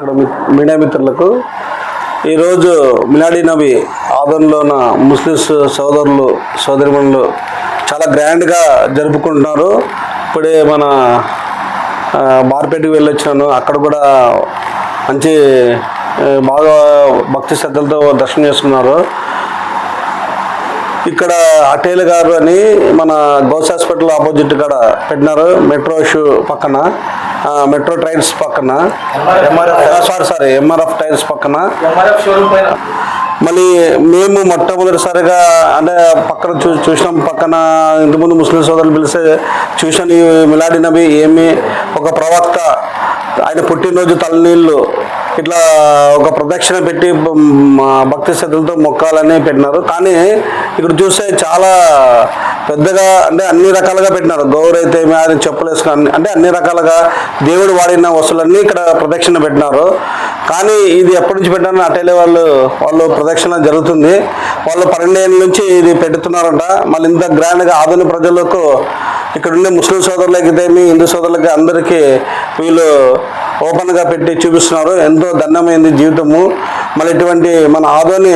ఇక్కడ మీడియా మిత్రులకు ఈరోజు మిలాడీ నబీ ఆదంలో ముస్లిమ్స్ సోదరులు సోదరిమణులు చాలా గ్రాండ్గా జరుపుకుంటున్నారు. ఇప్పుడే మన ఆ, బార్పేటకి వెళ్ళొచ్చాను అక్కడ కూడా మంచి బాగా భక్తి శ్రద్ధలతో దర్శనం చేసుకున్నారు. ఇక్కడ అటేల్ గారు అని మన గౌస్ హాస్పిటల్ ఆపోజిట్ కాడ పెట్టినారు. మెట్రో షూ పక్కన. ఆ, మెట్రో ట్రైన్స్ పక్కన. సారీ సారీ ఎంఆర్ఎఫ్ టైర్స్ పక్కన. మళ్ళీ మేము మొట్టమొదటిసారిగా అంటే పక్కన చూ చూసినాం. పక్కన ఇంతకుముందు ముస్లిం సోదరులు పిలిస్తే చూసాను. ఈ మిలాడి నబీ ఏమి ఒక ప్రవక్త ఆయన పుట్టినరోజు తలనీళ్ళు ఇట్లా ఒక ప్రదక్షిణ పెట్టి భక్తి శ్రద్ధలతో మొక్కాలని పెట్టినారు. కానీ ఇక్కడ చూస్తే చాలా పెద్దగా అంటే అన్ని రకాలుగా పెట్టినారు. గౌరు అయితే ఆయన చెప్పులు అంటే అన్ని రకాలుగా దేవుడు వాడిన వస్తువులన్నీ ఇక్కడ ప్రదక్షిణ పెట్టినారు. కానీ ఇది ఎప్పటి నుంచి పెట్టారని అటేలే వాళ్ళు వాళ్ళు ప్రదక్షిణ జరుగుతుంది. వాళ్ళు పన్నెండేళ్ళ నుంచి ఇది పెడుతున్నారంట. మళ్ళీ ఇంత గ్రాండ్గా ఆధునిక ప్రజలకు ఇక్కడ ఉండే ముస్లిం సోదరులకి ఏమి హిందూ సోదరులకి అందరికీ వీళ్ళు ఓపెన్గా పెట్టి చూపిస్తున్నారు. ఎంతో దండమైంది జీవితము. మళ్ళీ ఇటువంటి మన ఆదోని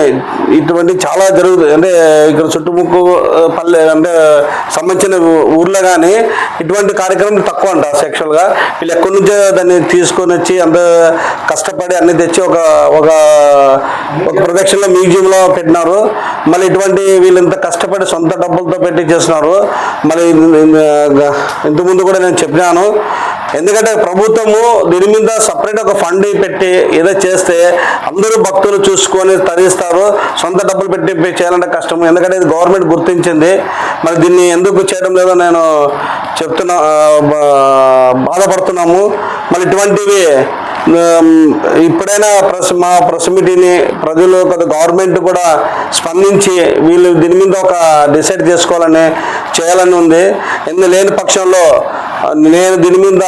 ఇటువంటి చాలా జరుగుతుంది అంటే ఇక్కడ చుట్టుముక్కు పల్లె అంటే సంబంధించిన ఊర్లో కానీ ఇటువంటి కార్యక్రమం తక్కువ అంట సెక్షువల్గా వీళ్ళు ఎక్కడి నుంచో దాన్ని తీసుకొని వచ్చి అంత కష్టపడి అన్ని తెచ్చి ఒక ఒక ఒక ప్రొడక్షన్లో మ్యూజియంలో పెట్టినారు. మళ్ళీ ఇటువంటి వీళ్ళు ఇంత కష్టపడి సొంత డబ్బులతో పెట్టి చేస్తున్నారు. మళ్ళీ ఇంతకుముందు కూడా నేను చెప్పినాను. ఎందుకంటే ప్రభుత్వము దీని మీద సపరేట్ ఒక ఫండ్ పెట్టి ఏదో చేస్తే అందరూ భక్తులు చూసుకొని తరిస్తారు సొంత డబ్బులు పెట్టి చేయాలంటే కష్టం ఎందుకంటే ఇది గవర్నమెంట్ గుర్తించింది. మరి దీన్ని ఎందుకు చేయడం లేదో నేను చెప్తున్నా బాధపడుతున్నాము. మళ్ళీ ఇటువంటివి ఇప్పుడైనా ప్రెస్ మా ప్రెస్ మీటింగ్ని ప్రజలు గవర్నమెంట్ కూడా స్పందించి వీళ్ళు దీని మీద ఒక డిసైడ్ చేసుకోవాలని చేయాలని ఉంది. ఎందుకు లేని పక్షంలో నేను దీని మీద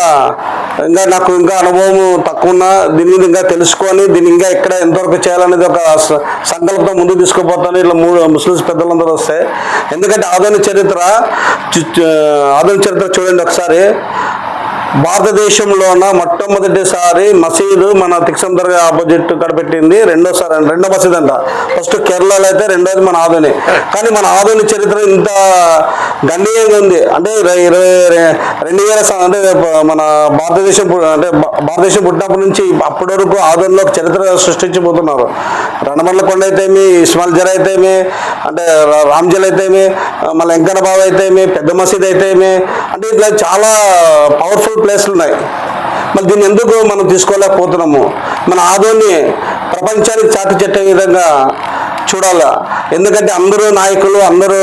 ఇంకా నాకు ఇంకా అనుభవం తక్కువ ఉన్నా దీని మీద ఇంకా తెలుసుకొని దీన్ని ఇంకా ఎక్కడ ఎంతవరకు చేయాలనేది ఒక సంకల్పంతో ముందుకు తీసుకుపోతాను. ఇట్లా మూడు ముస్లిమ్స్ పెద్దలందరూ వస్తే. ఎందుకంటే ఆధునిక చరిత్ర ఆధునిక చరిత్ర చూడండి ఒకసారి. భారతదేశంలోన మొట్టమొదటిసారి మసీదు మన తిక్సం దర్గా ఆపోజిట్ కడపెట్టింది రెండోసారి రెండో మసీద్ అంట. ఫస్ట్ కేరళలో అయితే రెండోది మన ఆదోని. కానీ మన ఆదోని చరిత్ర ఇంత గణనీయంగా ఉంది. అంటే ఇరవై రెండు వేల అంటే మన భారతదేశం అంటే భారతదేశం పుట్టినప్పటి నుంచి అప్పటి వరకు ఆదోనిలో చరిత్ర సృష్టించిపోతున్నారు. రణమండల కొండ అయితేమి ఇస్మాల్ జర అయితేమి అంటే రామ్జల్ అయితేమి మళ్ళీ వెంకటబాబు బాబు అయితేమి పెద్ద మసీద్ అయితేమి అంటే ఇట్లా చాలా పవర్ఫుల్ ప్లేస్లు ఉన్నాయి. మరి దీన్ని ఎందుకు మనం తీసుకోలేకపోతున్నాము? మన ఆదోని ప్రపంచానికి చాటు చెట్టే విధంగా చూడాలా? ఎందుకంటే అందరూ నాయకులు అందరూ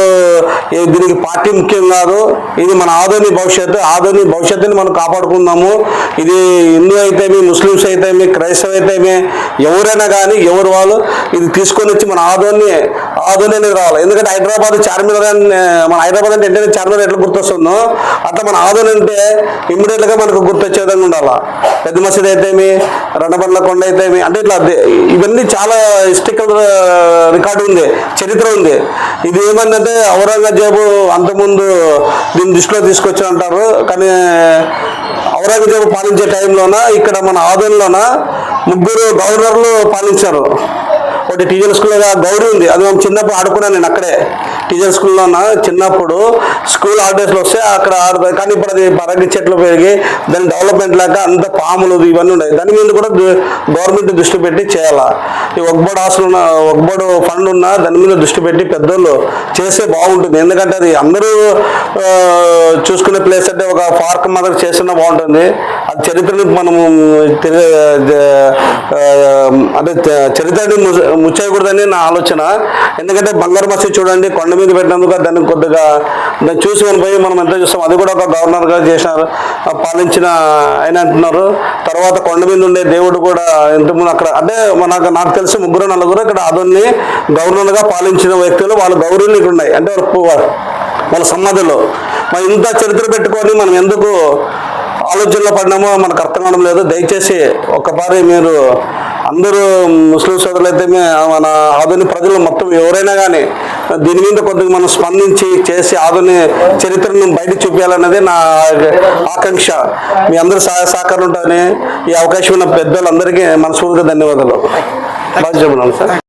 దీనికి పార్టీ ముఖ్యం కాదు. ఇది మన ఆదోని భవిష్యత్తు ఆధోని భవిష్యత్తుని మనం కాపాడుకుందాము. ఇది హిందూ అయితేమి ముస్లిమ్స్ అయితేమి క్రైస్తవ అయితేమి ఎవరైనా కానీ ఎవరు వాళ్ళు ఇది తీసుకొని వచ్చి మన ఆదోని ఆదోని అనేది రావాలి. ఎందుకంటే హైదరాబాద్ చార్మినార్ అని మన హైదరాబాద్ అంటే వెంటనే చార్మినార్ ఎట్లా గుర్తొస్తుందో అట్లా మన ఆదోని అంటే ఇమ్మీడియట్గా మనకు గుర్తొచ్చే విధంగా ఉండాలి? పెద్ద మసీద్ అయితేమి రణబండ్ల కొండ అయితేమి అంటే ఇట్లా ఇవన్నీ చాలా హిస్టికల్ రికార్డు ఉంది చరిత్ర ఉంది. ఇది ఏమందంటే ఔరంగజేబు అంతకుముందు దీన్ని దృష్టిలో తీసుకొచ్చి అంటారు కానీ ఔరంగజేబు పాలించే టైంలోన ఇక్కడ మన ఆదోనిలోన ముగ్గురు గవర్నర్లు పాలించారు. ఒకటి టీచర్ స్కూల్లో గౌరీ ఉంది. అది మేము చిన్నప్పుడు ఆడుకున్నాను నేను అక్కడే. టీచర్ స్కూల్లో చిన్నప్పుడు స్కూల్ హాలిడేస్లో వస్తే అక్కడ ఆడుతుంది కానీ ఇప్పుడు అది పరగి చెట్లు పెరిగి దాని డెవలప్మెంట్ లాగా అంత పాములు ఇవన్నీ ఉన్నాయి. దాని మీద కూడా గవర్నమెంట్ దృష్టి పెట్టి చేయాలా? ఈ ఒక్కబడి హాస్టల్ ఉన్న ఒక్కబడి ఫండ్ ఉన్న దాని మీద దృష్టి పెట్టి పెద్దోళ్ళు చేస్తే బాగుంటుంది. ఎందుకంటే అది అందరూ చూసుకునే ప్లేస్ అంటే ఒక పార్క్ మాదిరి చేస్తున్నా బాగుంటుంది. చరిత్రని మనము తెలి- అంటే చరిత్రని ముచ్చేయకూడదని నా ఆలోచన. ఎందుకంటే బంగారు మసీద్ చూడండి కొండ మీద పెట్టినందుకు దాన్ని కొద్దిగా దాన్ని చూసి మనం పోయి మనం ఎంత చూస్తాం అది కూడా ఒక గవర్నర్గా చేసినారు ఆ, పాలించిన ఆయన అంటున్నారు. తర్వాత కొండ మీద ఉండే దేవుడు కూడా ఎంతమంది అక్కడ అంటే మనకు నాకు తెలిసి ముగ్గురు నలుగురు ఇక్కడ అదొన్ని గవర్నర్గా పాలించిన వ్యక్తులు వాళ్ళ గౌరవులు ఇక్కడ ఉన్నాయి. అంటే వాళ్ళ సమాధిలో. మరి ఇంత చరిత్ర పెట్టుకొని మనం ఎందుకు ఆలోచనలో పడినామో మనకు అర్థం కావడం లేదు. దయచేసి ఒకసారి మీరు అందరూ ముస్లిం సోదరులు అయితే మన ఆధునిక ప్రజలు మొత్తం ఎవరైనా కానీ దీని మీద కొద్దిగా మనం స్పందించి చేసి ఆధుని చరిత్రను బయట చూపించాలన్నది నా ఆకాంక్ష. మీ అందరూ సహాయ సహకారం ఉంటాయని ఈ అవకాశం ఉన్న పెద్దలందరికీ మనస్ఫూర్తిగా ధన్యవాదాలు. బాగా సార్.